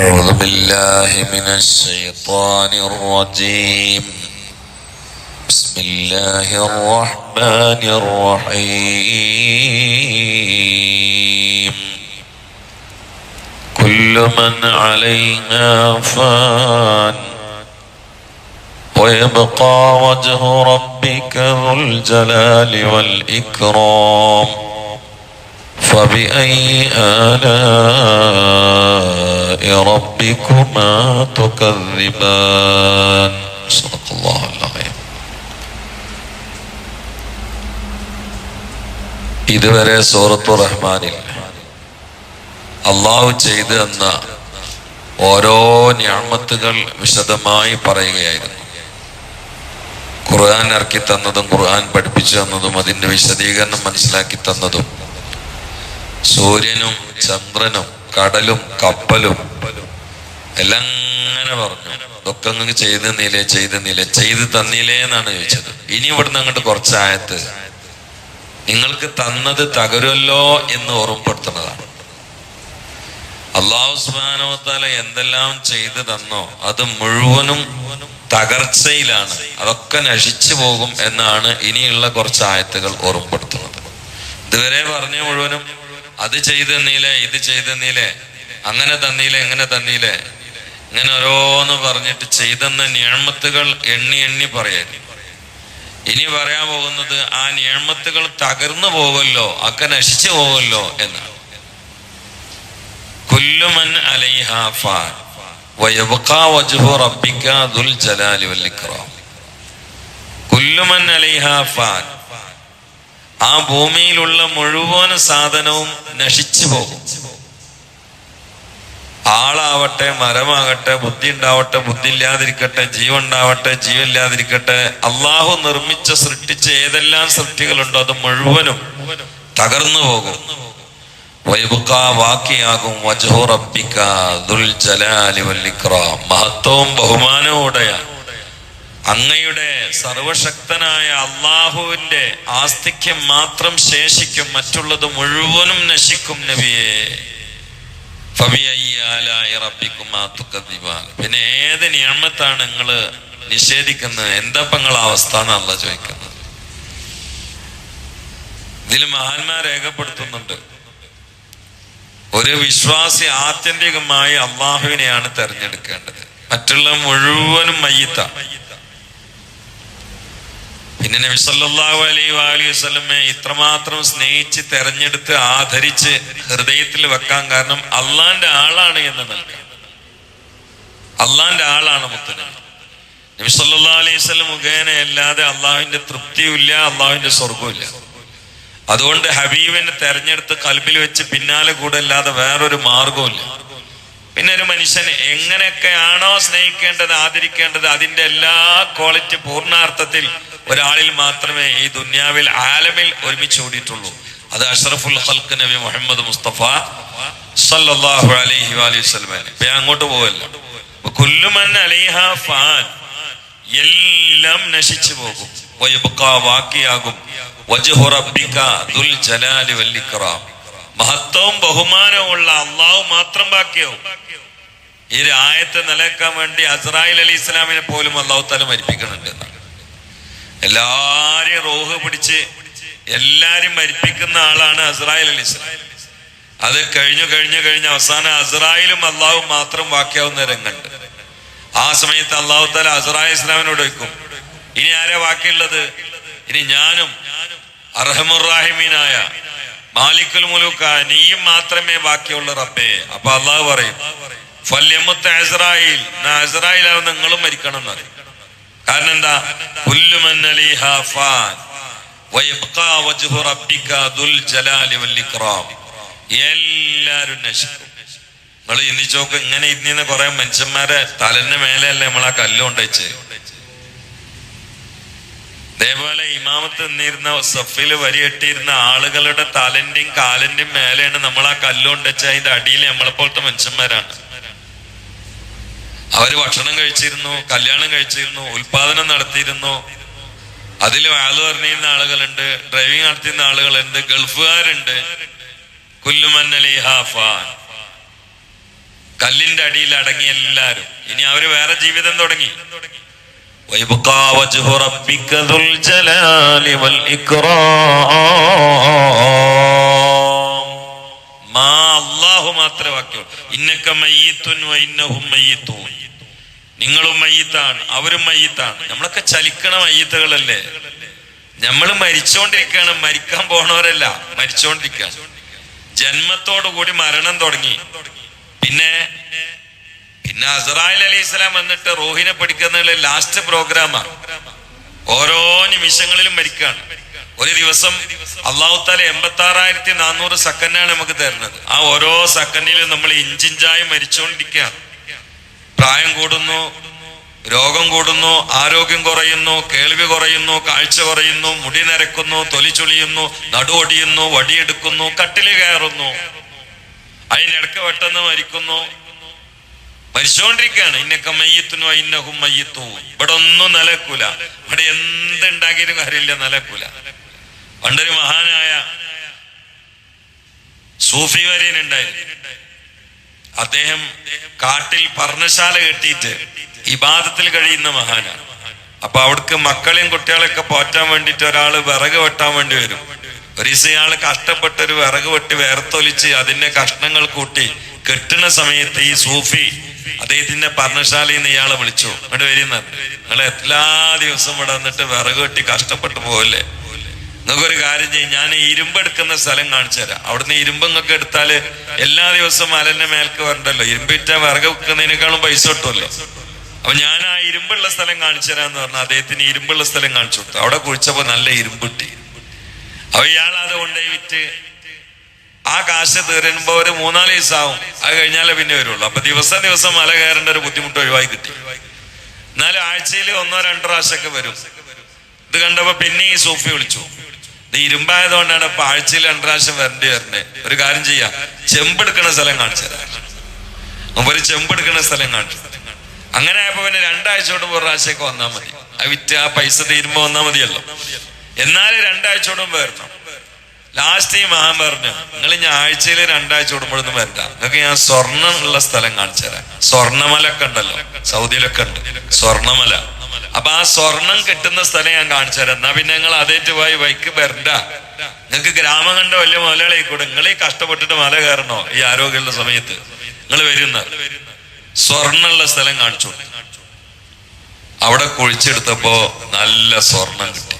أعوذ بالله من الشيطان الرجيم. بسم الله الرحمن الرحيم. كل من عليها فان. ويبقى وجه ربك ذو الجلال والإكرام. فبأي آلاء ربكما تكذبان صدق الله العظيم ഇതുവരെ സൂറത്തു റഹ്മാനിൽ അള്ളാഹു ചെയ്തു തന്ന ഓരോ ഞാമത്തുകൾ വിശദമായി പറയുകയായിരുന്നു ഖുർആൻ ഇറക്കി തന്നതും ഖുർആൻ പഠിപ്പിച്ചു തന്നതും അതിന്റെ വിശദീകരണം മനസ്സിലാക്കി തന്നതും സൂര്യനും ചന്ദ്രനും കടലും കപ്പലും എല്ലാം അങ്ങനെ പറഞ്ഞു. ഇതൊക്കെ അങ്ങ് ചെയ്ത് നീലേ ചെയ്ത് നീലേ ചെയ്ത് തന്നില്ലേ എന്നാണ് ചോദിച്ചത്. ഇനി ഇവിടുന്ന് അങ്ങോട്ട് കുറച്ചായത്ത് നിങ്ങൾക്ക് തന്നത് തകരുമല്ലോ എന്ന് ഓർമ്മപ്പെടുത്തുന്നതാണ്. അള്ളാഹു സുബാനോത്താല എന്തെല്ലാം ചെയ്ത് തന്നോ അത് മുഴുവനും തകർച്ചയിലാണ്. അതൊക്കെ നശിച്ചു പോകും എന്നാണ് ഇനിയുള്ള കുറച്ച് ആയത്തുകൾ ഓർമ്മപ്പെടുത്തുന്നത്. ഇതുവരെ പറഞ്ഞ മുഴുവനും അത് ചെയ്ത് തന്നീലേ ഇത് ചെയ്ത് തന്നീലേ അങ്ങനെ തന്നീലേ എങ്ങനെ തന്നീലേ. ഇങ്ങനെ ഓരോന്ന് പറഞ്ഞിട്ട് ചെയ്തെന്ന നിയമത്തുകൾ എണ്ണി എണ്ണി പറയാൻ. ഇനി പറയാൻ പോകുന്നത് ആ നിയമത്തുകൾ തകർന്നു പോവല്ലോ അക്ക നശിച്ചു പോവല്ലോ എന്നാണ്. കുല്ലുമൻ അലൈഹ കുല്ലുമൻ അലൈഹ ആ ഭൂമിയിലുള്ള മുഴുവൻ സാധനവും നശിച്ചു പോകും. ആളാവട്ടെ മരമാകട്ടെ ബുദ്ധി ഉണ്ടാവട്ടെ ബുദ്ധി ഇല്ലാതിരിക്കട്ടെ ജീവണ്ടാവട്ടെ ജീവില്ലാതിരിക്കട്ടെ അള്ളാഹു നിർമ്മിച്ച സൃഷ്ടിച്ച ഏതെല്ലാം സൃഷ്ടികളുണ്ടോ അത് മുഴുവനും തകർന്നു പോകും ും. മഹത്വവും ബഹുമാനവും റബ്ബിക അങ്ങയുടെ സർവശക്തനായ അള്ളാഹുവിന്റെ ആസ്തിക്യം മാത്രം ശേഷിക്കും മറ്റുള്ളത് മുഴുവനും നശിക്കും നബിയെ. പിന്നെ ഏത് നിയമത്താണ് നിങ്ങൾ നിഷേധിക്കുന്നത്? എന്താ നിങ്ങൾ അവസ്ഥ എന്നല്ല ചോദിക്കുന്നത്? ഇതിൽ മഹാന്മാർ രേഖപ്പെടുത്തുന്നുണ്ട്. ഒരു വിശ്വാസി ആത്യന്തികമായി അള്ളാഹുവിനെയാണ് തെരഞ്ഞെടുക്കേണ്ടത്. മറ്റുള്ള മുഴുവനും മയ്യത്ത. പിന്നെ നബി സല്ലല്ലാഹു അലൈഹി വാലി വസ്ലമെ ഇത്രമാത്രം സ്നേഹിച്ച് തെരഞ്ഞെടുത്ത് ആദരിച്ച് ഹൃദയത്തിൽ വെക്കാൻ കാരണം അള്ളാന്റെ ആളാണ് എന്ന് നൽകുക അള്ളാന്റെ ആളാണ് മുത്തന് നബി സല്ലല്ലാഹു അലൈഹി വസ്ലം മുഖേന അല്ലാതെ അള്ളാഹുവിന്റെ തൃപ്തിയുമില്ല അള്ളാഹുവിന്റെ സ്വർഗവുമില്ല അതുകൊണ്ട് ഹബീബിനെ തെരഞ്ഞെടുത്ത് കൽബിൽ വെച്ച് പിന്നാലെ കൂടെ അല്ലാതെ വേറൊരു മാർഗവുമില്ല പിന്നെ ഒരു മനുഷ്യൻ എങ്ങനെയൊക്കെയാണോ സ്നേഹിക്കേണ്ടത് ആദരിക്കേണ്ടത് അതിന്റെ എല്ലാ ക്വാളിറ്റി പൂർണാർത്ഥത്തിൽ ഒരാളിൽ മാത്രമേ ഈ ദുന്യാവിൽ ആലമിൽ ഒരുമിച്ച് ഓടിയിട്ടുള്ളൂ അത് അഷറഫുൽ ഹൽക്ക് നബി മുഹമ്മദ് മുസ്തഫ സല്ലാഹു അലൈഹി അലൈഹി ഇപ്പൊ അങ്ങോട്ട് പോവല്ല. അലൈഹ ഫാൻ. എല്ലാം നശിച്ചു പോകും. മഹത്വവും ബഹുമാനവും ഉള്ള അള്ളാഹു മാത്രം ബാക്കിയാവും. ഈ ഒരു ആയത്തെ നിലക്കാൻ വേണ്ടി അസ്രായിൽ അലി ഇസ്ലാമിനെ പോലും അള്ളാഹു താല മരിപ്പിക്കുന്നുണ്ട് എന്നാണ്. എല്ലാരെയും റോഹ് പിടിച്ച് എല്ലാരും മരിപ്പിക്കുന്ന ആളാണ് അസ്രായേൽ അലി അത് കഴിഞ്ഞു കഴിഞ്ഞു കഴിഞ്ഞ് അവസാനം അസ്രായിലും അള്ളാഹും മാത്രം വാക്യാവുന്ന രംഗുണ്ട് ആ സമയത്ത് അള്ളാഹു താല അസ്രായി ഇസ്ലാമിനോട് വയ്ക്കും ഇനി ആരാ വാക്കിയുള്ളത്? ഇനി ഞാനും അർഹമുറാഹിമീനായ മാലിക്കുൽ മുലൂക്ക നീയും മാത്രമേ ബാക്കിയുള്ള റബ്ബേ. അപ്പൊ അള്ളാഹു പറയും ഫല്യമുത്ത അസ്രായേൽ ഇസ്രായേലാവും നിങ്ങളും മരിക്കണം എന്ന് കാരണം എന്താ? എല്ലാരും നശിക്കും. നിങ്ങൾ ചിന്തിച്ചോക്ക് ഇങ്ങനെ ഇന്നിന്ന് കുറെ മനുഷ്യന്മാരെ തലന്റെ മേലെയല്ലേ നമ്മളാ കല്ലുകൊണ്ടേച്ച് അതേപോലെ ഇമാമത്ത് നിന്നിരുന്ന സഫിൽ വരിയെട്ടിയിരുന്ന ആളുകളുടെ തലന്റെയും കാലിന്റെയും മേലെയാണ് നമ്മൾ ആ കല്ലുകൊണ്ട് വെച്ച് അതിന്റെ അടിയിൽ നമ്മളെപ്പോലത്തെ മനുഷ്യന്മാരാണ്. അവർ ഭക്ഷണം കഴിച്ചിരുന്നു കല്യാണം കഴിച്ചിരുന്നു ഉൽപാദനം നടത്തിയിരുന്നു. അതിൽ വാൽ പറഞ്ഞിരുന്ന ആളുകളുണ്ട് ഡ്രൈവിംഗ് നടത്തിയിരുന്ന ആളുകളുണ്ട് ഗൾഫുകാരുണ്ട്. കുല്ലുമന്നലിഹാഫാൻ കല്ലിന്റെ അടിയിൽ അടങ്ങി എല്ലാരും. ഇനി അവർ വേറെ ജീവിതം തുടങ്ങി. മാ അള്ളാഹു മാത്രമേ വാക്യുള്ളൂ ഇന്നഹും മയ്യത്തുന്നു നിങ്ങളും മയ്യത്താണ് അവരും മയ്യത്താണ്. നമ്മളൊക്കെ ചലിക്കണ മയ്യത്തുകളല്ലേ? നമ്മൾ മരിച്ചോണ്ടിരിക്കുകയാണ് മരിക്കാൻ പോണവരല്ല മരിച്ചോണ്ടിരിക്കുകയാണ് ജന്മത്തോടു കൂടി മരണം തുടങ്ങി. പിന്നെ പിന്നെ അസറായിൽ അലി ഇസ്ലാം വന്നിട്ട് റോഹിനെ പഠിക്കുന്ന ലാസ്റ്റ് പ്രോഗ്രാമാണ് ഓരോ നിമിഷങ്ങളിലും മരിക്കാണ്. ഒരു ദിവസം അള്ളാഹു താല എൺപത്തി ആറായിരത്തി നാനൂറ് സെക്കൻഡാണ് നമുക്ക് തരുന്നത്. ആ ഓരോ സെക്കൻഡിലും നമ്മൾ ഇഞ്ചിഞ്ചായി മരിച്ചുകൊണ്ടിരിക്കുകയാണ് പ്രായം കൂടുന്നു രോഗം കൂടുന്നു ആരോഗ്യം കുറയുന്നു കേൾവി കുറയുന്നു കാഴ്ച കുറയുന്നു മുടി നരക്കുന്നു തൊലി ചുളിയുന്നു നടുവൊടിയുന്നു വടിയെടുക്കുന്നു കട്ടിൽ കയറുന്നു. അതിനിടക്ക് പെട്ടെന്ന് മരിക്കുന്നു. മരിച്ചുകൊണ്ടിരിക്കുകയാണ് ഇന്നൊക്കെ മയ്യത്തിനോ ഇന്നഹും മയ്യത്തു ഇവിടെ ഒന്നും നിലക്കൂല. ഇവിടെ എന്തുണ്ടാക്കിയിട്ടും കാര്യമില്ല നിലക്കൂല. പണ്ടൊരു മഹാനായ സൂഫി വര്യനുണ്ടായിരുന്നു അദ്ദേഹം കാട്ടിൽ പർണശാല കെട്ടിയിട്ട് ഇബാദത്തിൽ കഴിയുന്ന മഹാനാണ്. അപ്പൊ അവിടേക്ക് മക്കളെയും കുട്ടികളെയൊക്കെ പോറ്റാൻ വേണ്ടിട്ട് ഒരാൾ വിറക് വെട്ടാൻ വേണ്ടി വരും. ഒരു ഇസയാൾ കഷ്ടപ്പെട്ട് ഒരു വിറക് വെട്ടി വേർത്തൊലിച്ച് അതിന്റെ കഷ്ണങ്ങൾ കൂട്ടി കെട്ടുന്ന സമയത്ത് ഈ സൂഫി അദ്ദേഹത്തിന്റെ പർണശാലയിൽ നിന്ന് ഇയാളെ വിളിച്ചു. അവിടെ വരുന്നത് നിങ്ങൾ എല്ലാ ദിവസവും ഇവിടെ വന്നിട്ട് വിറക് വെട്ടി കഷ്ടപ്പെട്ടു പോകല്ലേ നിങ്ങൾക്കൊരു കാര്യം ചെയ്യും. ഞാൻ ഇരുമ്പെടുക്കുന്ന സ്ഥലം കാണിച്ചു തരാം. അവിടുന്ന് ഇരുമ്പ് എടുത്താൽ എല്ലാ ദിവസവും മലന്റെ മേൽക്ക് വരണ്ടല്ലോ. ഇരുമ്പിറ്റ വിറക് വെക്കുന്നതിനേക്കാളും പൈസ കിട്ടുമല്ലോ. അപ്പൊ ഞാൻ ആ ഇരുമ്പുള്ള സ്ഥലം കാണിച്ചു തരാന്ന് പറഞ്ഞു. അദ്ദേഹത്തിന് ഇരുമ്പുള്ള സ്ഥലം കാണിച്ചു കൊടുത്തു. അവിടെ കുഴിച്ചപ്പോ നല്ല ഇരുമ്പ് കിട്ടി. അപ്പൊ ഇയാൾ അത് കൊണ്ടുപോയി വിറ്റ് ആ കാശ് തീരുമ്പോ ഒരു മൂന്നാൽ ദിവസം ആവും അത് കഴിഞ്ഞാലേ പിന്നെ വരുള്ളൂ. അപ്പൊ ദിവസം ദിവസം മല കയറേണ്ട ഒരു ബുദ്ധിമുട്ട് ഒഴിവായി കിട്ടി. എന്നാലും ആഴ്ചയിൽ ഒന്നോ രണ്ടോ പ്രാവശ്യമൊക്കെ വരും. ഇത് കണ്ടപ്പോ പിന്നെ ഈ സൂഫി വിളിച്ചു. ഇത് ഇരുമ്പായതുകൊണ്ടാണ് ഇപ്പൊ ആഴ്ചയിൽ രണ്ടു പ്രാവശ്യം വരേണ്ടി വരണേ ഒരു കാര്യം ചെയ്യാം. ചെമ്പെടുക്കണ സ്ഥലം കാണിച്ചു തരാം. അപ്പൊ ഒരു ചെമ്പെടുക്കണ സ്ഥലം കാണിച്ചു അങ്ങനെ ആയപ്പോ പിന്നെ രണ്ടാഴ്ച കൊണ്ട് ഒരു പ്രാവശ്യമൊക്കെ വന്നാൽ മതി. ആ വിറ്റ് ആ പൈസ തീരുമ്പോ വന്നാൽ മതിയല്ലോ. എന്നാലും രണ്ടാഴ്ച കൂടുമ്പോ വരണം. ലാസ്റ്റ് ഈ മഹാൻ പറഞ്ഞു നിങ്ങൾ ഞാൻ ആഴ്ചയിൽ രണ്ടാഴ്ച കൂടുമ്പോഴൊന്നും വരണ്ട. നിങ്ങൾക്ക് ഞാൻ സ്വർണം ഉള്ള സ്ഥലം കാണിച്ചു തരാം. സ്വർണമല ഒക്കെ ഉണ്ടല്ലോ. സൗദിയിലൊക്കെ ഉണ്ട്. സ്വർണമല. അപ്പൊ ആ സ്വർണം കിട്ടുന്ന സ്ഥലം ഞാൻ കാണിച്ചു തരാം. എന്നാ പിന്നെ നിങ്ങൾ അതേറ്റ് പോയി വൈക്ക് വരണ്ട. നിങ്ങൾക്ക് ഗ്രാമം കണ്ട വലിയ മലകളെ കൂടെ നിങ്ങൾ ഈ കഷ്ടപ്പെട്ടിട്ട് മല കയറണോ ഈ ആരോഗ്യമുള്ള സമയത്ത്? നിങ്ങൾ വരുന്ന. സ്വർണമുള്ള സ്ഥലം കാണിച്ചു. അവിടെ കുഴിച്ചെടുത്തപ്പോ നല്ല സ്വർണം കിട്ടി.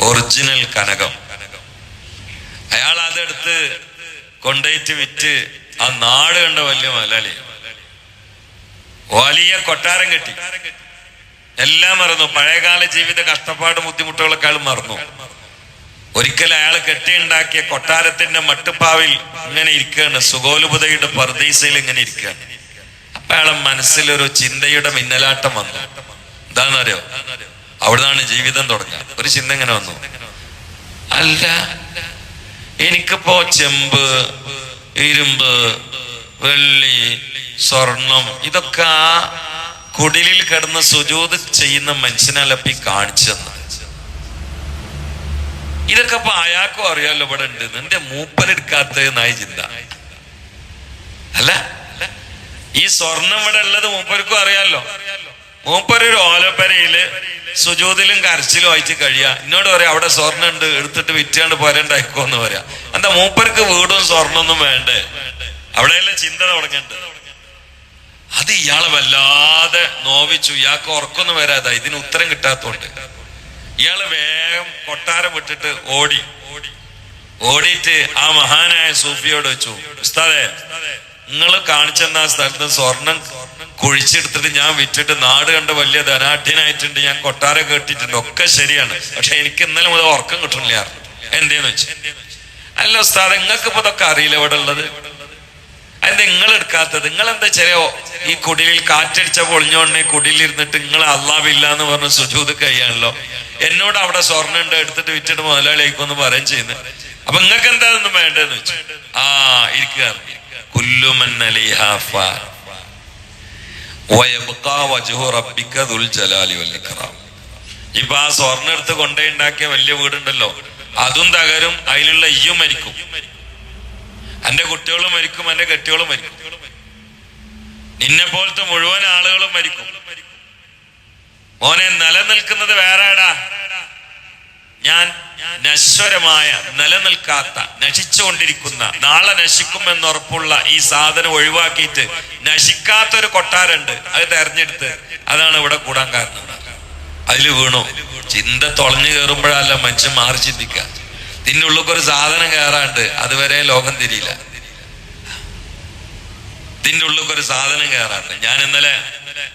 ഒറിജിനൽ കനകം. അയാൾ അതെടുത്ത് കൊണ്ടേറ്റ് വിറ്റ് ആ നാട് കണ്ട വലിയ മലയാളി. വലിയ കൊട്ടാരം കെട്ടി. എല്ലാം മറന്നു. പഴയകാല ജീവിത കഷ്ടപ്പാടും ബുദ്ധിമുട്ടുകളെക്കാളും മറന്നു. ഒരിക്കൽ അയാൾ കെട്ടിയുണ്ടാക്കിയ കൊട്ടാരത്തിന്റെ മട്ടുപ്പാവിൽ ഇങ്ങനെ ഇരിക്കുകയാണ്. സുഗോലുപതയുടെ പർദീസയിൽ ഇങ്ങനെ ഇരിക്കുകയാണ്. അപ്പൊ അയാളെ മനസ്സിലൊരു ചിന്തയുടെ മിന്നലാട്ടം വന്നു. എന്താണെന്നറിയോ? അവിടുന്നാണ് ജീവിതം തുടങ്ങുക. ഒരു ചിന്ത ഇങ്ങനെ വന്നു. അല്ല എനിക്കിപ്പോ ചെമ്പ് ഇരുമ്പ് വെള്ളി സ്വർണം ഇതൊക്കെ ആ കുടിലിൽ കിടന്ന് സുജൂത് ചെയ്യുന്ന മനുഷ്യനലപ്പി കാണിച്ചെന്ന് ഇതൊക്കെ ഇപ്പൊ അയാൾക്കും അറിയാലോ ഇവിടെ ഉണ്ട്. നിന്റെ മൂപ്പലെടുക്കാത്ത നായ ചിന്ത. അല്ല? ഈ സ്വർണം ഇവിടെ ഉള്ളത് മൂപ്പർക്കും അറിയാലോ. മൂപ്പരൊരു ഓലപ്പരയിൽ സുജൂതിലും കരച്ചിലും അയച്ച് കഴിയാ. എന്നോട് പറയാം അവിടെ സ്വർണം ഉണ്ട് എടുത്തിട്ട് വിറ്റാണ്ട് പോരണ്ടായിക്കോന്ന് പറയാ. എന്താ മൂപ്പർക്ക് വീടും സ്വർണൊന്നും വേണ്ടേ? അവിടെയല്ലേ ചിന്ത തുടങ്ങേണ്ടത്? അത് ഇയാളെ വല്ലാതെ നോവിച്ചു. ഇയാൾക്ക് ഉറക്കൊന്നും വരാതാ. ഇതിന് ഉത്തരം കിട്ടാത്തോണ്ട്. ഇയാൾ വേഗം കൊട്ടാരം വിട്ടിട്ട് ഓടി. ഓടിയിട്ട് ആ മഹാനായ സൂഫിയോട് വെച്ചു ഉസ്താദേ നിങ്ങൾ കാണിച്ചെന്ന ആ സ്ഥലത്ത് സ്വർണം കുഴിച്ചെടുത്തിട്ട് ഞാൻ വിറ്റിട്ട് നാട് കണ്ട് വലിയ ധനാഢ്യനായിട്ടുണ്ട്. ഞാൻ കൊട്ടാരം കേട്ടിട്ടുണ്ട്. ഒക്കെ ശരിയാണ്. പക്ഷെ എനിക്ക് ഇന്നലെ മുതൽ ഉറക്കം കിട്ടണില്ല. എന്തേന്ന് വെച്ചു. അല്ല ഉസ്താദ് നിങ്ങൾക്ക് ഇപ്പൊ ഇതൊക്കെ അറിയില്ല ഇവിടെ ഉള്ളത്? അതെന്താ നിങ്ങൾ എടുക്കാത്തത്. നിങ്ങൾ എന്താ ചെറിയ ഈ കുടിലിൽ കാറ്റടിച്ച പൊളിഞ്ഞോണ്ട് കുടിലിരുന്നിട്ട് നിങ്ങൾ അള്ളാവില്ല എന്ന് പറഞ്ഞ് സുജൂത് കഴിയാണല്ലോ എന്നോട് അവിടെ സ്വർണം ഉണ്ട് എടുത്തിട്ട് വിറ്റിട്ട് മുതലാളിയായിക്കൊന്ന് പറയും ചെയ്യുന്നത്. അപ്പൊ നിങ്ങൾക്ക് എന്താ ഒന്നും വേണ്ടെന്ന് വെച്ചു? ആ ഇരിക്കുക. ഇപ്പൊ ആ സ്വർണം എടുത്ത് കൊണ്ടേ ഉണ്ടാക്കിയ വലിയ വീടുണ്ടല്ലോ. അതും തകരും അതിലുള്ള ഇയ്യും മരിക്കും. എന്റെ കുട്ടികളും മരിക്കും എന്റെ കെട്ടികളും മരിക്കും. നിന്നെ പോലത്തെ മുഴുവൻ ആളുകളും മരിക്കും. മോനെ നിലനിൽക്കുന്നത് വേറെടാ. ഞാൻ നശ്വരമായ നിലനിൽക്കാത്ത നശിച്ചുകൊണ്ടിരിക്കുന്ന നാളെ നശിക്കുമെന്ന് ഉറപ്പുള്ള ഈ സാധനം ഒഴിവാക്കിയിട്ട് നശിക്കാത്തൊരു കൊട്ടാരുണ്ട് അത് തെരഞ്ഞെടുത്ത് അതാണ് ഇവിടെ കൂടാൻ കാരണം. അതിൽ വീണു. ചിന്ത തുളഞ്ഞു കയറുമ്പോഴല്ല മനുഷ്യൻ മാറി ചിന്തിക്കുക. ഇതിന്റെ ഉള്ളിൽ ഒരു സാധനം കയറാണ്ട് അതുവരെ ലോകം തിരിയില്ല. നിന്റെ ഉള്ളിൽ ഒരു സാധനം കയറാണ്ട്. ഞാൻ ഇന്നലെ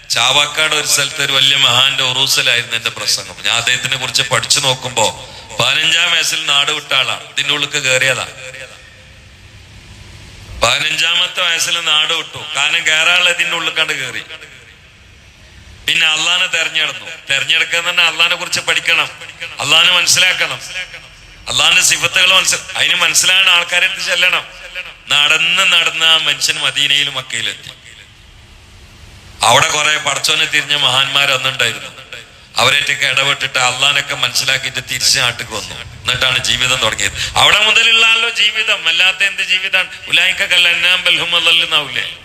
ചാവാക്കാട് ഒരു സ്ഥലത്ത് ഒരു വലിയ മഹാന്റെ ഉറൂസലായിരുന്നു എന്റെ പ്രസംഗം. ഞാൻ അദ്ദേഹത്തിനെ കുറിച്ച് പഠിച്ചു നോക്കുമ്പോ പതിനഞ്ചാം വയസ്സിൽ നാട് വിട്ട ആളാണ് ഇതിന്റെ ഉള്ളിൽ കയറിയതാ പതിനഞ്ചാമത്തെ വയസ്സിൽ നാട് വിട്ടു. കാരണം കയറാനുള്ള ഇതിന്റെ ഉള്ളിൽ കണ്ട് കയറി പിന്നെ അള്ളാനെ തെരഞ്ഞെടുത്തു. തെരഞ്ഞെടുക്കുക തന്നെ അള്ളാനെ കുറിച്ച് പഠിക്കണം. അള്ളാനെ മനസ്സിലാക്കണം. അള്ളാന്റെ സിഫത്തുകൾ മനസ്സിൽ അതിന് മനസ്സിലാണ് ആൾക്കാരെ അടുത്ത് ചെല്ലണം. നടന്ന് നടന്ന ആ മനുഷ്യൻ മദീനയിലും മക്കയിലെത്തി. അവിടെ കുറെ പടച്ചോനെ തിരിഞ്ഞ മഹാന്മാർ അന്നുണ്ടായിരുന്നു. അവരേറ്റൊക്കെ ഇടപെട്ടിട്ട് അള്ളാനൊക്കെ മനസ്സിലാക്കിയിട്ട് തിരിച്ച് നാട്ടിക്ക് വന്നു. എന്നിട്ടാണ് ജീവിതം തുടങ്ങിയത്. അവിടെ മുതലുള്ളല്ലോ ജീവിതം. അല്ലാത്ത എന്ത് ജീവിതമാണ് ഉലായിക്കല്ലാവൂലേ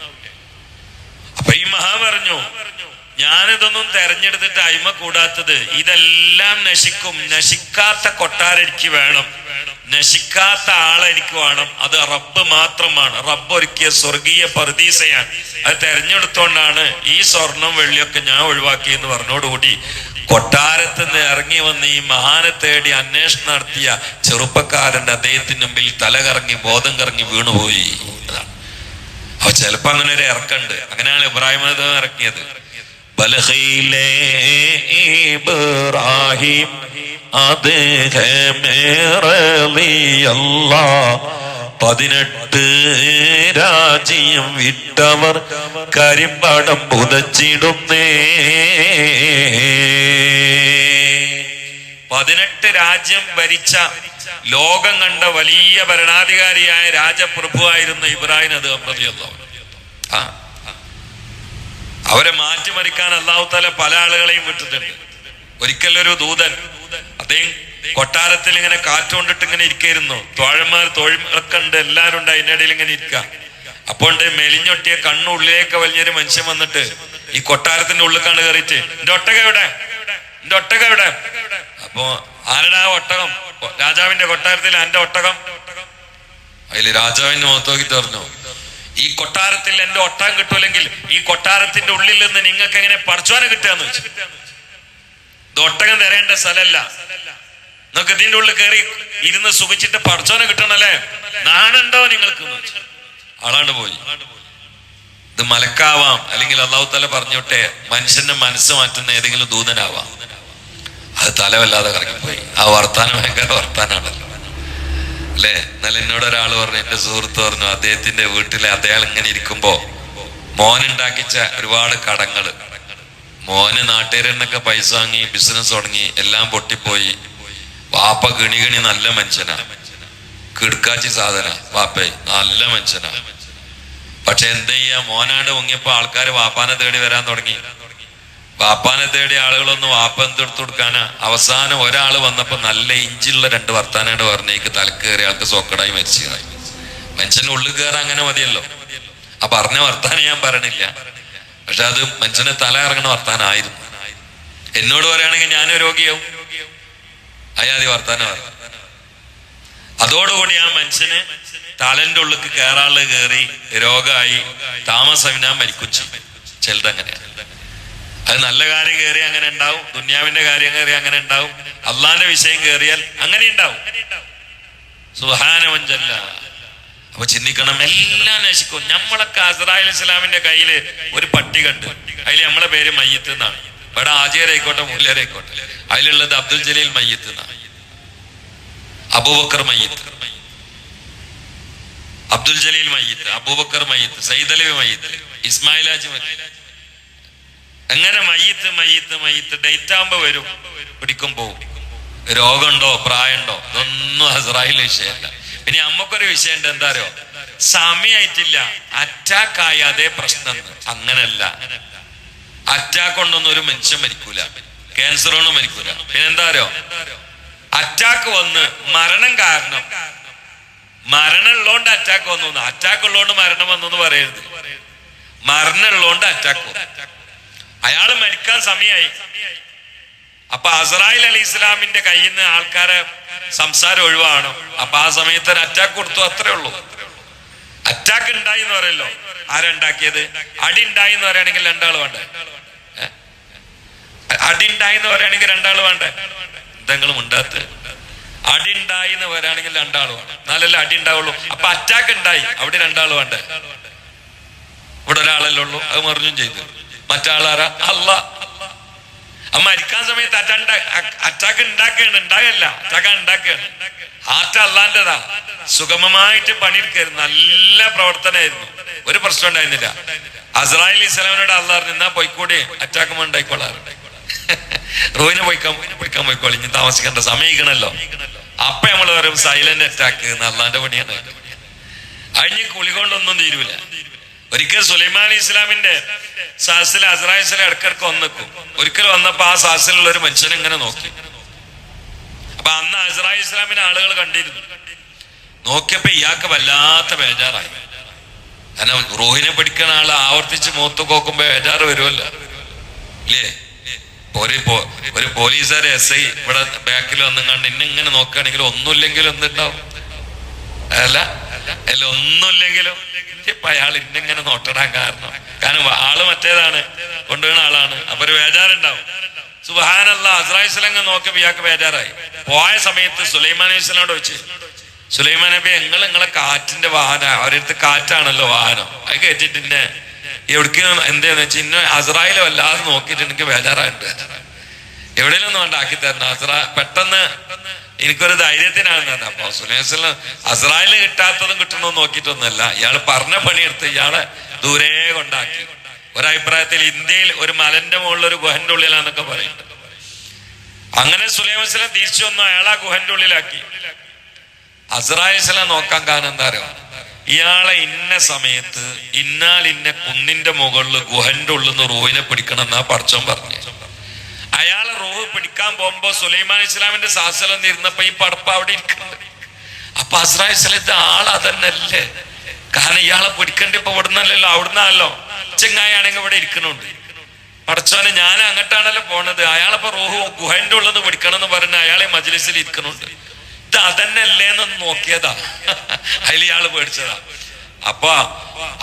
അപ്പൊ ഈ മഹാ പറഞ്ഞു ഞാനിതൊന്നും തെരഞ്ഞെടുത്തിട്ട് അയിമ കൂടാത്തത് ഇതെല്ലാം നശിക്കും. നശിക്കാത്ത കൊട്ടാരം എനിക്ക് വേണം. നശിക്കാത്ത ആളെ എനിക്ക് വേണം. അത് റബ്ബ് മാത്രമാണ്. റബ്ബ് ഒരുക്കിയ സ്വർഗീയ പർദീസയാണ്. അത് തെരഞ്ഞെടുത്തോണ്ടാണ് ഈ സ്വർണം വെള്ളിയൊക്കെ ഞാൻ ഒഴിവാക്കി എന്ന് പറഞ്ഞോടുകൂടി കൊട്ടാരത്ത് നിന്ന് ഇറങ്ങി വന്ന് ഈ മഹാനെ തേടി അന്വേഷണം നടത്തിയ ചെറുപ്പക്കാരന്റെ അദ്ദേഹത്തിന് മുമ്പിൽ തല കറങ്ങി ബോധം കറങ്ങി വീണുപോയി. അപ്പൊ ചിലപ്പോ അങ്ങനെ ഒരു ഇറക്കുണ്ട് അങ്ങനെയാണ് ഇബ്രാഹിം ഇറക്കിയത് ബലഹയിലെ ഇബ്രാഹിം പതിനെട്ട് രാജ്യം വിട്ടവർ കരിമ്പടം പുതച്ചിടുന്നേ. പതിനെട്ട് രാജ്യം ഭരിച്ച ലോകം കണ്ട വലിയ ഭരണാധികാരിയായ രാജപ്രഭുവായിരുന്ന ഇബ്രാഹിം അത് ആ അവരെ മാറ്റിമറിക്കാൻ അള്ളാഹു താല പല ആളുകളെയും വിട്ടിട്ടുണ്ട്. ഒരിക്കലൊരു ദൂതൻ അദ്ദേഹം കൊട്ടാരത്തിൽ ഇങ്ങനെ കാറ്റുകൊണ്ടിട്ട് ഇങ്ങനെ ഇരിക്കായിരുന്നു. തോഴന്മാർ തോഴിമൊക്കെ ഉണ്ട് എല്ലാവരും ഉണ്ട് അതിന്റെ ഇടയിൽ ഇങ്ങനെ ഇരിക്കുക അപ്പോൾ മെലിഞ്ഞൊട്ടിയ കണ്ണുള്ളിലേക്ക് വലിയൊരു മനുഷ്യൻ വന്നിട്ട് ഈ കൊട്ടാരത്തിന്റെ ഉള്ളിൽ കണ്ട് കയറിയിട്ട് എന്റെ ഒട്ടക എവിടെ? എന്റെ ഒട്ടക എവിടെ? അപ്പോ ആരുടെ ഒട്ടകം? രാജാവിന്റെ കൊട്ടാരത്തിൽ എന്റെ ഒട്ടകം? അതിൽ രാജാവിന്റെ മുഖത്ത് നോക്കി പറഞ്ഞു ഈ കൊട്ടാരത്തിൽ എന്റെ ഒട്ടകം കിട്ടൂലെങ്കിൽ ഈ കൊട്ടാരത്തിന്റെ ഉള്ളിൽ നിന്ന് നിങ്ങൾക്ക് എങ്ങനെ പറിച്ചോനെ കിട്ടുകയെന്ന് വെച്ചു. ഇത് ഒട്ടകം തരേണ്ട സ്ഥലമല്ല. നിങ്ങൾക്ക് ഇതിന്റെ ഉള്ളിൽ കയറി ഇരുന്ന് സുഖിച്ചിട്ട് പറിച്ചോനെ കിട്ടണല്ലേ? നാണുണ്ടോ നിങ്ങൾക്ക്. ആളാണ്ട് പോയി. ഇത് മലക്കാവാം. അല്ലെങ്കിൽ അള്ളാഹു തല പറഞ്ഞോട്ടെ മനുഷ്യന്റെ മനസ്സ് മാറ്റുന്ന ഏതെങ്കിലും ദൂതനാവാം. അത് തലവല്ലാതെ കറങ്ങിപ്പോയി. ആ വർത്താനം ഭയങ്കര വർത്താനാണല്ലോ. അല്ലേ? എന്നാൽ എന്നോട് ഒരാൾ പറഞ്ഞു എന്റെ സുഹൃത്ത് പറഞ്ഞു അദ്ദേഹത്തിന്റെ വീട്ടിലെ അദ്ദേഹം ഇങ്ങനെ ഇരിക്കുമ്പോ മോനുണ്ടാക്കിച്ച ഒരുപാട് കടങ്ങൾ മോന് നാട്ടുകാരെന്നൊക്കെ പൈസ വാങ്ങി ബിസിനസ് തുടങ്ങി എല്ലാം പൊട്ടിപ്പോയി. വാപ്പ ഗണി ഗണി നല്ല മനുഷ്യനാ. കിടക്കാച്ചി സാധന വാപ്പേ നല്ല മനുഷ്യനാ. പക്ഷെ എന്ത് ചെയ്യാ മോനാണ്ട് മുങ്ങിയപ്പോ ആൾക്കാർ വാപ്പാനെ തേടി വരാൻ തുടങ്ങി. വാപ്പാനെ തേടി ആളുകളൊന്നും വാപ്പ എന്തെടുത്തു കൊടുക്കാനാ? അവസാനം ഒരാൾ വന്നപ്പോ നല്ല ഇഞ്ചിലുള്ള രണ്ട് വർത്താനായിട്ട് പറഞ്ഞേക്ക് തലക്കേറിയ ആൾക്ക് സോക്കടായി മരിച്ചതായി മനുഷ്യന്റെ ഉള്ളിൽ കയറാൻ അങ്ങനെ മതിയല്ലോ. ആ പറഞ്ഞ വർത്താനം ഞാൻ പറയണില്ല. പക്ഷെ അത് മനുഷ്യനെ തല ഇറങ്ങണ വർത്താനായിരുന്നു. എന്നോട് പറയുകയാണെങ്കിൽ ഞാനും രോഗിയാവും. അയാതി വർത്താനം പറഞ്ഞു അതോടുകൂടി ആ മനുഷ്യന് തലന്റെ ഉള്ളിൽ കയറാൾ കയറി രോഗമായി താമസം ഞാൻ മരിക്കും ചിലതങ്ങനെയാണ് അത് നല്ല കാര്യം കയറി അങ്ങനെ ഉണ്ടാവും ദുന്യാവിന്റെ കാര്യം കയറി അങ്ങനെ ഉണ്ടാവും അള്ളാന്റെ വിഷയം കയറിയാൽ അങ്ങനെ ഉണ്ടാവും. സുഹാനവഞ്ചല്ല അപ്പൊ ചിന്തിക്കണം എല്ലാം നശിക്കും നമ്മളൊക്കെ അസറായി ഇസ്ലാമിന്റെ കയ്യിൽ ഒരു പട്ടി കണ്ട്. അതിൽ നമ്മളെ പേര് മയ്യത്ത് എന്നാണ്. ഇവിടെ ആചാരായിക്കോട്ടെ മൂല്യരായിക്കോട്ടെ അതിലുള്ളത് അബ്ദുൽ ജലീൽ മയ്യത്ത് എന്നാണ്. അബൂബക്കർ മയ്യത്ത്. അബ്ദുൽ ജലീൽ മയ്യത്ത് അബൂബക്കർ മയ്യത്ത് സൈദലി മയ്യത്ത് ഇസ്മായിൽ ഹാജി മയ്യത്ത്. അങ്ങനെ മയ്യത്ത് മയ്യത്ത് മയ്യത്ത് ഡേറ്റ് ആകുമ്പോ വരും. പിടിക്കും പോവും. രോഗമുണ്ടോ? പ്രായമുണ്ടോ? ഇതൊന്നും ഹസറായി വിഷയമല്ല. ഇനി അമ്മക്കൊരു വിഷയമുണ്ട് എന്താ അറിയോ? സമയായിട്ടില്ല. അറ്റാക്ക് ആയാതെ പ്രശ്നം അങ്ങനല്ല. അറ്റാക്ക് കൊണ്ടൊന്നും ഒരു മനുഷ്യൻ മരിക്കൂല. ക്യാൻസർ കൊണ്ട് മരിക്കൂല. പിന്നെ എന്താ അറിയോ? അറ്റാക്ക് വന്ന് മരണം കാരണം. മരണം ഉള്ളോണ്ട് അറ്റാക്ക് വന്നു. അറ്റാക്ക് ഉള്ളോണ്ട് മരണം വന്നു എന്ന് പറയരുത്. ഉള്ളോണ്ട് അറ്റാക്ക് അയാൾ മരിക്കാൻ സമയമായി അപ്പൊ അസറായിൽ അലി ഇസ്ലാമിന്റെ കയ്യിൽ നിന്ന് ആൾക്കാരെ സംസാരം ഒഴിവാണോ അപ്പൊ ആ സമയത്ത് ഒരു അറ്റാക്ക് കൊടുത്തു അത്രേ ഉള്ളൂ. അറ്റാക്ക് ഉണ്ടായി എന്ന് പറയല്ലോ ആരുണ്ടാക്കിയത് അടി ഉണ്ടായി എന്ന് പറയുകയാണെങ്കിൽ രണ്ടാൾ വേണ്ടേ? അടി ഉണ്ടായി എന്ന് പറയുകയാണെങ്കിൽ രണ്ടാൾ വേണ്ടേ? എന്തെങ്കിലും ഉണ്ടാത്ത അടി ഉണ്ടായി എന്ന് പറയുകയാണെങ്കിൽ രണ്ടാൾ വേണം. എന്നാലല്ലേ അടി ഉണ്ടാവുള്ളൂ. അപ്പൊ അറ്റാക്ക് ഉണ്ടായി. അവിടെ രണ്ടാൾ വേണ്ടേ? ഇവിടെ ഒരാളല്ലേ ഉള്ളൂ. അത് മറിഞ്ഞും ചെയ്തു. മറ്റാളാരാ? അല്ല അമ്മ മരിക്കാൻ സമയത്ത് അറ്റാണ്ട അറ്റാക്ക് ഉണ്ടാക്കുകയാണ് ഉണ്ടാകല്ല അറ്റാക്ക് ഉണ്ടാക്കുകയാണ് ഹാർട്ട് അല്ലാണ്ടതാ സുഗമമായിട്ട് പണിയെടുക്കായിരുന്നു നല്ല പ്രവർത്തനമായിരുന്നു. ഒരു പ്രശ്നം ഉണ്ടായിരുന്നില്ല. അസ്രായേലി ഇസ്ലാമിനോട് അള്ളാഹ് നിന്നാ പോയിക്കൂടെ? അറ്റാക്ക് ഉണ്ടായിക്കോളാറുണ്ട് റോയിനെ പോയിക്കാൻ പിടിക്കാൻ പോയിക്കോളി. ഇനി താമസിക്കേണ്ട സമയിക്കണല്ലോ അപ്പൊ നമ്മൾ പറയും സൈലന്റ് അറ്റാക്ക്. എന്ന് അള്ളാന്റെ പണിയാണ്. അഴിഞ്ഞ് കുളി കൊണ്ടൊന്നും തീരൂല. ഒരിക്കൽ സുലൈമാൻ ഇസ്ലാമിന്റെ സാഹസിൽ അസ്രായിസ്ലെ ഇടക്കിടക്ക് വന്നിക്കും. ഒരിക്കൽ വന്നപ്പോ ആ സാഹസിലുള്ള ഒരു മനുഷ്യൻ ഇങ്ങനെ നോക്കി. അപ്പൊ അന്ന് അസ്രായി ഇസ്ലാമിനെ ആളുകൾ കണ്ടിരുന്നു. നോക്കിയപ്പോ ഇയാൾക്ക് വല്ലാത്ത ബേജാറായി. കാരണം റോഹിനെ പിടിക്കുന്ന ആൾ ആവർത്തിച്ച് മൂത്ത് കോക്കുമ്പോ ബേജാറ് വരുമല്ല ഇല്ലേ? ഒരു ഒരു പോലീസുകാരെ എസ് ഐ ഇവിടെ ബാക്കിൽ വന്നു കണ്ട് ഇന്നിങ്ങനെ നോക്കുകയാണെങ്കിൽ ഒന്നുമില്ലെങ്കിലും എന്തുണ്ടാവും അല്ല അല്ല ഒന്നുമില്ലെങ്കിലും ഇപ്പൊ അയാൾ ഇന്നിങ്ങനെ നോട്ടിടാൻ കാരണം. കാരണം ആൾ മറ്റേതാണ് കൊണ്ടുവരുന്ന ആളാണ്. അപ്പൊ ഒരു വേജാറുണ്ടാവും സുബാനല്ല അസ്രായിസ്ലങ്ങ് നോക്കിയപ്പോ ഇയാൾക്ക് വേജാറായി പോയ സമയത്ത് സുലൈമാൻ അലൈഹി സ്വലാമോട് വെച്ച് സുലൈമാൻ നബി നിങ്ങൾ നിങ്ങളെ കാറ്റിന്റെ വാഹനം അവരടുത്ത് കാറ്റാണല്ലോ വാഹനം. അത് കേട്ടിട്ട് ഇന്നെ എവിടേക്ക് എന്താന്ന് വെച്ചാൽ ഇന്ന അസ്രായിലും വല്ലാതെ നോക്കിയിട്ട് എനിക്ക് വേജാറായിട്ട് എവിടെയെങ്കിലും വേണ്ട ആക്കി തരണം. അസ്ര പെട്ടെന്ന് എനിക്കൊരു ധൈര്യത്തിനാണ് തന്നെ അപ്പൊ സുലേസ്വലം അസ്രായേലിന് കിട്ടാത്തതും കിട്ടണമെന്ന് നോക്കിയിട്ടൊന്നുമല്ല. ഇയാൾ പറഞ്ഞ പണിയെടുത്ത് ഇയാളെ ദൂരെ കൊണ്ടാക്കി. ഒരഭിപ്രായത്തിൽ ഇന്ത്യയിൽ ഒരു മലന്റെ മുകളിൽ ഒരു ഗുഹന്റെ ഉള്ളിലാന്നൊക്കെ പറയുന്നുണ്ട് അങ്ങനെ സുലൈമസ്ലം തിരിച്ചു വന്നു അയാളെ ഗുഹന്റെ ഉള്ളിലാക്കി. അസ്രായേസ്ലം നോക്കാൻ കാരണം എന്താ അറിയോ? ഇയാളെ ഇന്ന സമയത്ത് ഇന്നാൽ ഇന്ന കുന്നിന്റെ മുകളിൽ ഗുഹന്റെ ഉള്ളിൽ നിന്ന് റൂഹിനെ പിടിക്കണം എന്നാ പടച്ചോൻ പറഞ്ഞു. റോഹ് പിടിക്കാൻ പോകുമ്പോ സുലൈമാൻ ഇസ്ലാമിന്റെ സാഹസലം ഇരുന്നപ്പോ ഈ പടപ്പ് അവിടെ ഇരിക്കുന്നുണ്ട്. അപ്പൊ അസ്രായ സ്ഥലത്തെ ആൾ അതന്നല്ലേ? കാരണം ഇയാളെ പിടിക്കണ്ട ഇപ്പൊ ഇവിടുന്നല്ലല്ലോ അവിടുന്നല്ലോ ചെങ്ങായാണെങ്കിൽ ഇവിടെ ഇരിക്കണുണ്ട് പടച്ചോനെ ഞാൻ അങ്ങോട്ടാണല്ലോ പോണത്. അയാളിപ്പോ റോഹു ഗുഹന്റെ ഉള്ളത് പിടിക്കണം എന്ന് പറഞ്ഞ അയാളെ മജ്ലിസിൽ ഇരിക്കണുണ്ട് ഇത് അതന്നല്ലേന്ന് നോക്കിയതാ. അതിൽ ഇയാൾ പേടിച്ചതാ. അപ്പൊ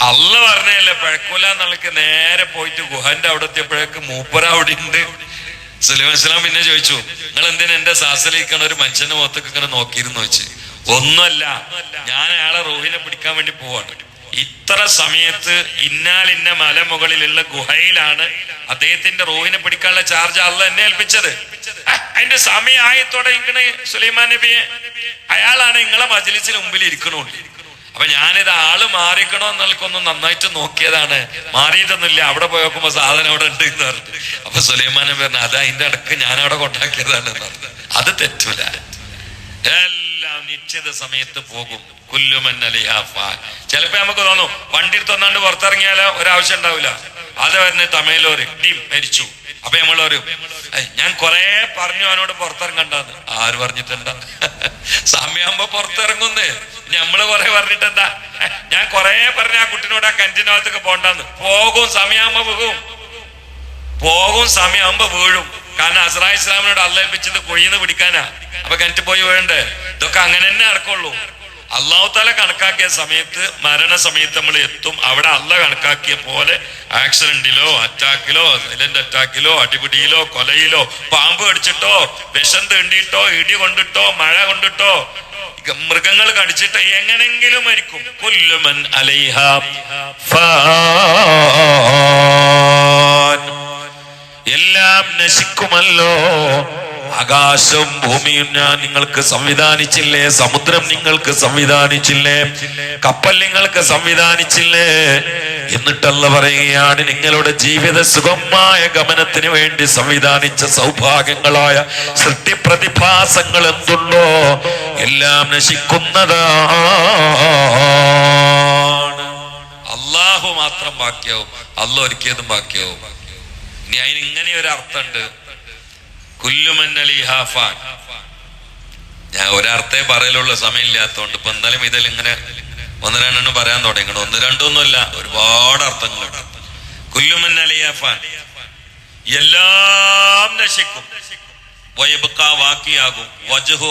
അല്ല പറഞ്ഞല്ലേ പഴക്കൂല എന്നുള്ള നേരെ പോയിട്ട് ഗുഹന്റെ അവിടെ എത്തിയപ്പോഴേക്ക് മൂപ്പര അവിടെ ഉണ്ട്. സുലൈമാൻ ഇസ്ലാം പിന്നെ ചോദിച്ചു നിങ്ങൾ എന്തിനാ എന്റെ സാസലിരിക്കണ ഒരു മനുഷ്യന്റെ മുഖത്തൊക്കെ ഇങ്ങനെ നോക്കിയിരുന്നു? വെച്ച് ഒന്നുമല്ല. ഞാൻ അയാളെ റൂഹിനെ പിടിക്കാൻ വേണ്ടി പോവാണ്. ഇത്ര സമയത്ത് ഇന്നാലിന്ന മലമുകളിലുള്ള ഗുഹയിലാണ് അദ്ദേഹത്തിന്റെ റൂഹിനെ പിടിക്കാനുള്ള ചാർജ് അല്ല എന്നെ ഏൽപ്പിച്ചത്. അതിന്റെ സമയമായത്തോടെ ഇങ്ങനെ സുലൈമാൻ നബിയെ അയാളാണ് നിങ്ങളെ മജലിസിന് മുമ്പിൽ ഇരിക്കണുണ്ട്. അപ്പൊ ഞാനിത് ആൾ മാറിക്കണോ എന്നുള്ളക്കൊന്ന് നന്നായിട്ട് നോക്കിയതാണ്. മാറിയിട്ടൊന്നുമില്ല. അവിടെ പോയി നോക്കുമ്പോ സാധനം അവിടെ ഉണ്ട് എന്ന് പറഞ്ഞു. അപ്പൊ സുലൈമാനെ പറഞ്ഞു അത് അതിന്റെ ഇടയ്ക്ക് ഞാൻ അവിടെ കൊണ്ടാക്കിയതാണ് പറഞ്ഞു. അത് തെറ്റൂല. എല്ലാം നിശ്ചിത സമയത്ത് പോകും. കുല്ലുമൻ ചിലപ്പോ നമുക്ക് തോന്നും വണ്ടി എടുത്തൊന്നാണ്ട് പുറത്തിറങ്ങിയാലോ? ഒരാവശ്യം ഉണ്ടാവില്ല. അത് വരുന്ന തമിഴിലൊരു ടീം മരിച്ചു. അപ്പൊ നമ്മൾ പറയും ഞാൻ കൊറേ പറഞ്ഞു അവനോട് പുറത്തിറങ്ങണ്ടെന്ന്. ആര് പറഞ്ഞിട്ടുണ്ട സമയമാകുമ്പോ പുറത്തിറങ്ങുന്നേ. നമ്മൾ കുറെ പറഞ്ഞിട്ട് എന്താ ഞാൻ കൊറേ പറഞ്ഞ ആ കുട്ടിനോട് ആ കഞ്ചിനകത്തൊക്കെ പോണ്ടെന്ന്. പോകും സമയമാകുമ്പോ പോകും. പോകും സമയമാകുമ്പോ വീഴും. കാരണം അസ്രാ ഇസ്ലാമിനോട് അള്ളേൽപ്പിച്ചത് കൊയ്യുന്ന പിടിക്കാനാ. അപ്പൊ കിണറ്റ് പോയി വീഴണ്ടേ? ഇതൊക്കെ അങ്ങനെ തന്നെ ഇറക്കുള്ളൂ അള്ളാഹു താല കണക്കാക്കിയ സമയത്ത് മരണ സമയത്ത് നമ്മൾ എത്തും. അവിടെ അല്ല കണക്കാക്കിയ പോലെ ആക്സിഡന്റിലോ അറ്റാക്കിലോ സൈലന്റ് അറ്റാക്കിലോ അടിപിടിയിലോ കൊലയിലോ പാമ്പ് കടിച്ചിട്ടോ വിഷം തീണ്ടിയിട്ടോ ഇടി കൊണ്ടിട്ടോ മഴ കൊണ്ടിട്ടോ മൃഗങ്ങൾ കടിച്ചിട്ട് എങ്ങനെങ്കിലും മരിക്കും. കൊല്ലുമൻ അലൈഹ. എല്ലാം നശിക്കുമല്ലോ. ആകാശവും ഭൂമിയും ഞാൻ നിങ്ങൾക്ക് സംവിധാനിച്ചില്ലേ? സമുദ്രം നിങ്ങൾക്ക് സംവിധാനിച്ചില്ലേ? കപ്പൽ നിങ്ങൾക്ക് സംവിധാനിച്ചില്ലേ? എന്നിട്ടല്ല പറയുകയാണ് നിങ്ങളുടെ ജീവിത സുഖമായ ഗമനത്തിന് വേണ്ടി സംവിധാനിച്ച സൗഭാഗ്യങ്ങളായ സൃഷ്ടിപ്രതിഭാസങ്ങൾ എന്തുണ്ടോ എല്ലാം നശിക്കുന്നതാണ്. അള്ളാഹു മാത്രം ബാക്കിയാവും അല്ല ഒരുക്കിയതും ബാക്കിയാവും. ഇനി അതിന് ഇങ്ങനെ ഒരു അർത്ഥമുണ്ട്. ഞാൻ ഒരർത്ഥേ പറയലുള്ള സമയമില്ലാത്തോണ്ട് ഇപ്പൊ എന്തായാലും ഇതിൽ ഇങ്ങനെ ഒന്ന് രണ്ടെണ്ണം പറയാൻ തുടങ്ങണം ഒന്ന് രണ്ടൊന്നുമല്ല ഒരുപാട് അർത്ഥങ്ങളുണ്ട്. കുല്ലുമൻ അലിയാഫാൻ. എല്ലാം നശിക്കും.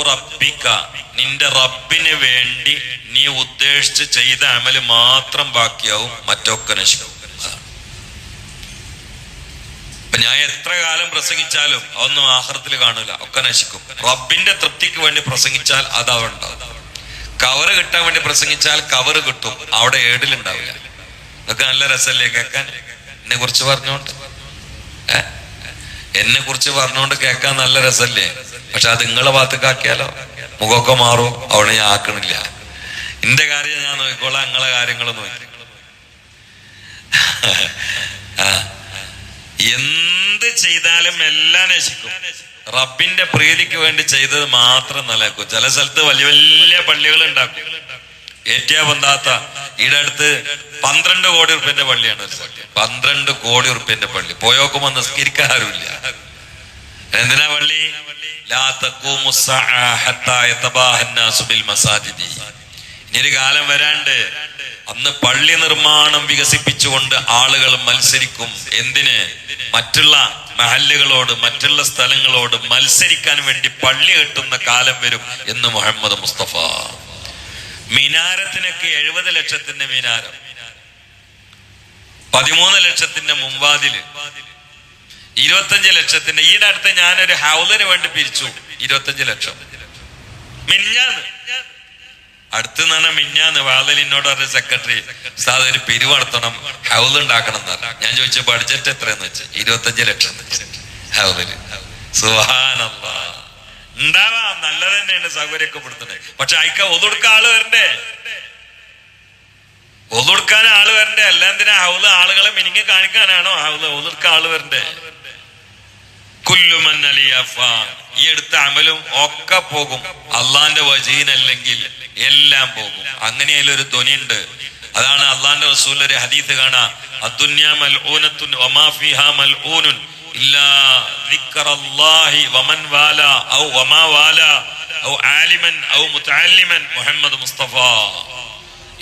റബ്ബിക്ക. നിന്റെ റബ്ബിന് വേണ്ടി നീ ഉദ്ദേശിച്ച് ചെയ്ത അമൽ മാത്രം ബാക്കിയാവും. മറ്റൊക്കെ നശിക്കും. ഞാൻ എത്ര കാലം പ്രസംഗിച്ചാലും അതൊന്നും ആഹ്റത്തിൽ കാണൂല. ഒക്കെ നശിക്കും. റബ്ബിന്റെ തൃപ്തിക്ക് വേണ്ടി പ്രസംഗിച്ചാൽ അത് അവിടെ ഉണ്ടാവും. കവറ് കിട്ടാൻ വേണ്ടി പ്രസംഗിച്ചാൽ കവറ് കിട്ടും. അവിടെ ഏടിലുണ്ടാവില്ല നിങ്ങൾക്ക് നല്ല രസമല്ലേ കേൾക്കാൻ? എന്നെ കുറിച്ച് പറഞ്ഞോണ്ട്? എന്നെ കുറിച്ച് പറഞ്ഞോണ്ട് കേൾക്കാൻ നല്ല രസമല്ലേ? പക്ഷെ അത് നിങ്ങളെ ഭാഗത്തേക്കാക്കിയാലോ മുഖമൊക്കെ മാറും. അവിടെ ഞാൻ ആക്കണില്ല. എന്റെ കാര്യം ഞാൻ നോക്കിക്കോളാം. നിങ്ങളെ കാര്യങ്ങൾ നോക്കി. എന്ത് ചെയ്താലും എല്ലാം നശിക്കും. റബ്ബിന്റെ പ്രീതിക്ക് വേണ്ടി ചെയ്തത് മാത്രം നിലനിൽക്കും ചില സ്ഥലത്ത് വലിയ വലിയ പള്ളികൾ ഉണ്ടാക്കും. ഏറ്റിയ പൊന്താത്ത ഈടെ അടുത്ത് പന്ത്രണ്ട് കോടി ഉറുപ്പ്യന്റെ പള്ളിയാണ് പന്ത്രണ്ട് കോടി ഉറുപ്പ്യന്റെ പള്ളി. പോയോക്കും വന്ന് ആരുമില്ല എന്തിനാ പള്ളി? ലാ തഖൂമു സ്സഅ ഹത്താ ബിൽ മസാജിദി. ഇനി ഒരു കാലം വരാണ്ട് അന്ന് പള്ളി നിർമ്മാണം വികസിപ്പിച്ചുകൊണ്ട് ആളുകൾ മത്സരിക്കും. എന്തിന്? മറ്റുള്ള മഹല്ലുകളോട് മറ്റുള്ള സ്ഥലങ്ങളോട് മത്സരിക്കാൻ വേണ്ടി പള്ളി കെട്ടുന്ന കാലം വരും എന്ന് മുഹമ്മദ് മുസ്തഫ. മിനാരത്തിനൊക്കെ എഴുപത് ലക്ഷത്തിന്റെ മിനാരം. പതിമൂന്ന് ലക്ഷത്തിന്റെ മുമ്പാതിൽ ഇരുപത്തഞ്ച് ലക്ഷത്തിന്റെ ഈ അടുത്ത് ഞാനൊരു ഹൗലിന് വേണ്ടി പിരിച്ചു. ഇരുപത്തഞ്ച് ലക്ഷം. മിഞ്ഞാന്ന് അടുത്ത് തന്നെ മിഞ്ഞാന്ന് വാതലിനോട് പറഞ്ഞ സെക്രട്ടറി സാർ ഒരു പിരിവ് നടത്തണം ഹൗൽ ഉണ്ടാക്കണം എന്ന് പറഞ്ഞു. ഞാൻ ചോദിച്ച ബഡ്ജറ്റ് എത്രയെന്ന് വെച്ച്? ഇരുപത്തഞ്ച് ലക്ഷം. ഉണ്ടാവാം നല്ലത് തന്നെയാണ് സൗകര്യമൊക്കെ പക്ഷെ അയക്ക ഒതുടുക്ക ആൾ വരണ്ടേ? ഒതുടുക്കാൻ ആൾ വരണ്ടേ? അല്ല എന്തിനാ ഹൗൽ ആളുകളെ മിനിങ്ങി കാണിക്കാനാണോ ഹൗൽ ഒതുടുക്ക ആൾ വരണ്ടേ? ഈ എടുത്ത അമലും ഒക്കെ പോകും. അള്ളാന്റെ വജീനല്ലെങ്കിൽ എല്ലാം പോകും. അങ്ങനെയല്ല ഒരു ധ്വനിയുണ്ട്. അതാണ് അള്ളാന്റെ ഒരു ഹദീത്ത് കാണാ. അദ്ദുന്യ മൽഊനത്തുൻ വമാ ഫീഹാ മൽഊനുൻ ഇല്ലാ ദിക്റല്ലാഹി വമൻ വാല ഔ വമാ വാല ഔ ആലിമൻ ഔ മുതഅല്ലിമൻ മുഹമ്മദ് മുസ്തഫ.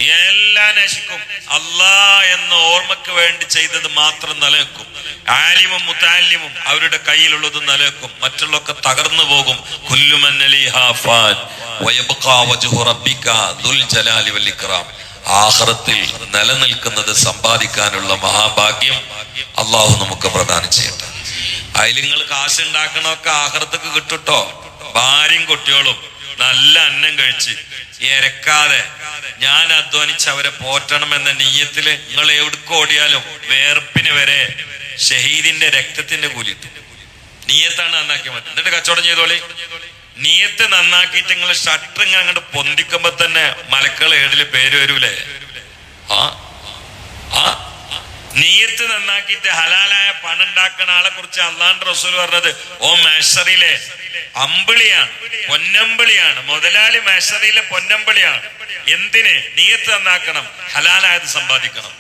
എല്ലാം നശിക്കും. അല്ലാ എന്ന ഓർമ്മക്ക് വേണ്ടി ചെയ്തത് മാത്രം നിലനിൽക്കും. ആലിമും മുത്താലിമും അവരുടെ കയ്യിലുള്ളത് നിലനിൽക്കും. മറ്റുള്ളൊക്കെ തകർന്നു പോകും. ആഹ്റത്തിൽ നിലനിൽക്കുന്നത് സമ്പാദിക്കാനുള്ള മഹാഭാഗ്യം അള്ളാഹു നമുക്ക് പ്രദാനം ചെയ്യട്ടെ. അതിൽ നിങ്ങൾ കാശ് ഉണ്ടാക്കണമൊക്കെ ആഹ്റത്തേക്ക് കിട്ടുട്ടോ? ഭാര്യയും കുട്ടികളും നല്ല അന്നം കഴിച്ച് ഇരക്കാതെ ഞാൻ അധ്വാനിച്ച് അവരെ പോറ്റണം എന്ന നീയത്തിൽ നിങ്ങൾ എവിടേക്ക് ഓടിയാലും വേർപ്പിന് വരെ ഷഹീദിന്റെ രക്തത്തിന്റെ കൂലി കിട്ടും. നീയത്താണ് നന്നാക്കി മതി. എന്നിട്ട് കച്ചവടം ചെയ്തോളി. നീയത്ത് നന്നാക്കിയിട്ട് നിങ്ങൾ ഷട്ടർ ഇങ്ങനെ അങ്ങോട്ട് പൊന്തിക്കുമ്പോ തന്നെ മലക്കൾ ഏടിൽ പേര് വരൂലേ? ആ? ആ? നീയത്ത് നന്നാക്കിയിട്ട് ഹലാലായ പണം ഉണ്ടാക്കുന്ന ആളെ കുറിച്ച് അള്ളാന്റെ റസൂൽ പറഞ്ഞത് ഓ മേശറിലെ അമ്പിളിയാണ് പൊന്നമ്പിളിയാണ് മുതലാളി മേശറിയിലെ പൊന്നമ്പിളിയാണ്. എന്തിന് നീയത്ത് നന്നാക്കണം ഹലാലായത് സമ്പാദിക്കണം?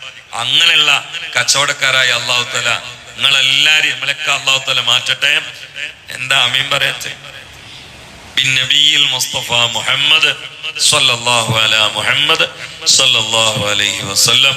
അങ്ങനെയുള്ള കച്ചവടക്കാരായ അള്ളാഹു തല നിങ്ങളെല്ലാരും മലക്ക അള്ളാഹു തല മാറ്റട്ടെ? എന്താ അമീൻ പറയട്ടെ? ബിന്നബിയിൽ മുസ്തഫ മുഹമ്മദ് അല മുഹമ്മദ് സല്ലല്ലാഹു അലൈഹി വസല്ലം.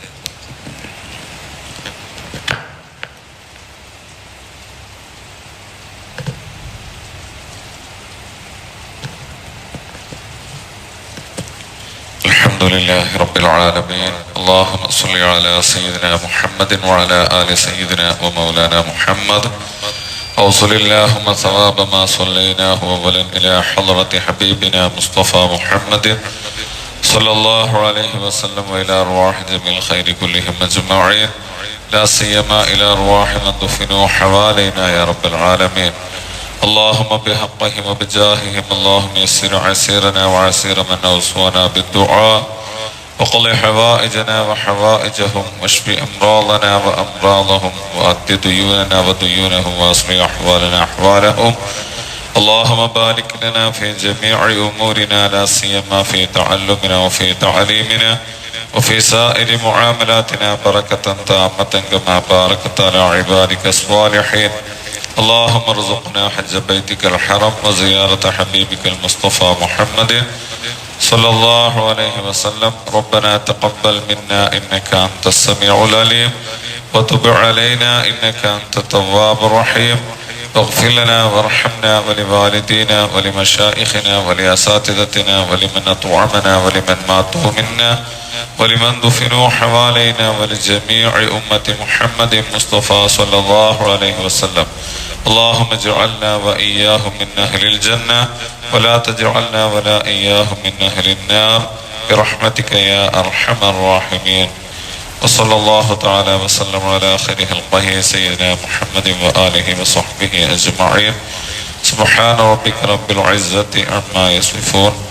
الحمد لله رب العالمين. اللهم صل على سيدنا محمد وعلى آل سيدنا ومولانا محمد. أوصل اللهم ثواب ما صليناه أولا إلى حضرة حبيبنا مصطفى محمد. صلى الله عليه وسلم وإلى أرواح جميع الخير كلهم أجمعين. لا سيما إلى أرواح من دفنوا حوالينا يا رب العالمين. اللهم بحقهم وبجاههم اللهم يسر عسيرنا وعسير من أوصانا بالدعاء وقل حوائجنا وحوائجهم واشف أمراضنا وأمراضهم وأد ديوننا وديونهم وأصلح أحوالنا أحوالهم. اللهم بارك لنا في جميع أمورنا لا سيما في تعلمنا وفي تعليمنا وفي سائر معاملاتنا بركة تامة كما باركت على عبادك الصالحين. اللهم ارزقنا حج بيتك الحرم وزيارة حبيبك المصطفى محمد صلى الله عليه وسلم. ربنا تقبل منا إنك أنت السميع العليم وتب علينا إنك أنت التواب الرحيم. واغفر لنا وارحمنا ولوالدينا ولمشائخنا ولأساتذتنا ولمن أطعمنا ولمن ماتوا منا. ولمن دفنوا حوالينا ولجميع أمة محمد مصطفى صلى الله عليه وسلم. اللهم اجعلنا وإياهم من أهل الجنة ولا تجعلنا ولا إياهم من أهل النار. برحمتك يا أرحم الراحمين. وصلى الله تعالى وسلم على خير خلقه سيدنا محمد وآله وصحبه أجمعين. سبحان ربك رب العزة عما يصفون.